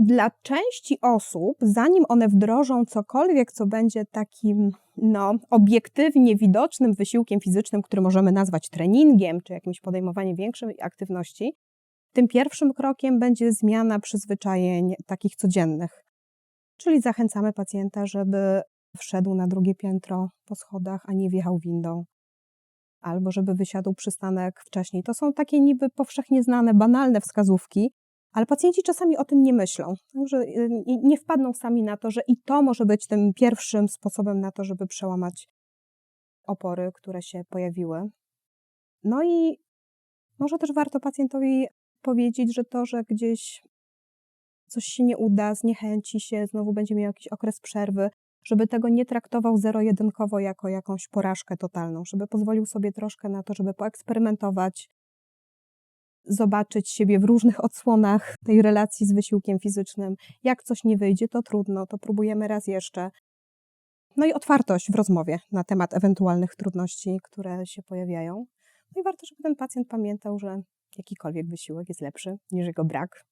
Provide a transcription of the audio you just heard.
dla części osób, zanim one wdrożą cokolwiek, co będzie takim no, obiektywnie widocznym wysiłkiem fizycznym, który możemy nazwać treningiem, czy jakimś podejmowaniem większej aktywności, tym pierwszym krokiem będzie zmiana przyzwyczajeń takich codziennych. Czyli zachęcamy pacjenta, żeby wszedł na drugie piętro po schodach, a nie wjechał windą. Albo żeby wysiadł przystanek wcześniej. To są takie niby powszechnie znane, banalne wskazówki, ale pacjenci czasami o tym nie myślą. Także y, nie wpadną sami na to, że i to może być tym pierwszym sposobem na to, żeby przełamać opory, które się pojawiły. No i może też warto pacjentowi powiedzieć, że to, że gdzieś coś się nie uda, zniechęci się, znowu będzie miał jakiś okres przerwy, żeby tego nie traktował zero-jedynkowo jako jakąś porażkę totalną, żeby pozwolił sobie troszkę na to, żeby poeksperymentować, zobaczyć siebie w różnych odsłonach tej relacji z wysiłkiem fizycznym. Jak coś nie wyjdzie, to trudno, to próbujemy raz jeszcze. No i otwartość w rozmowie na temat ewentualnych trudności, które się pojawiają. No i warto, żeby ten pacjent pamiętał, że jakikolwiek wysiłek jest lepszy niż jego brak,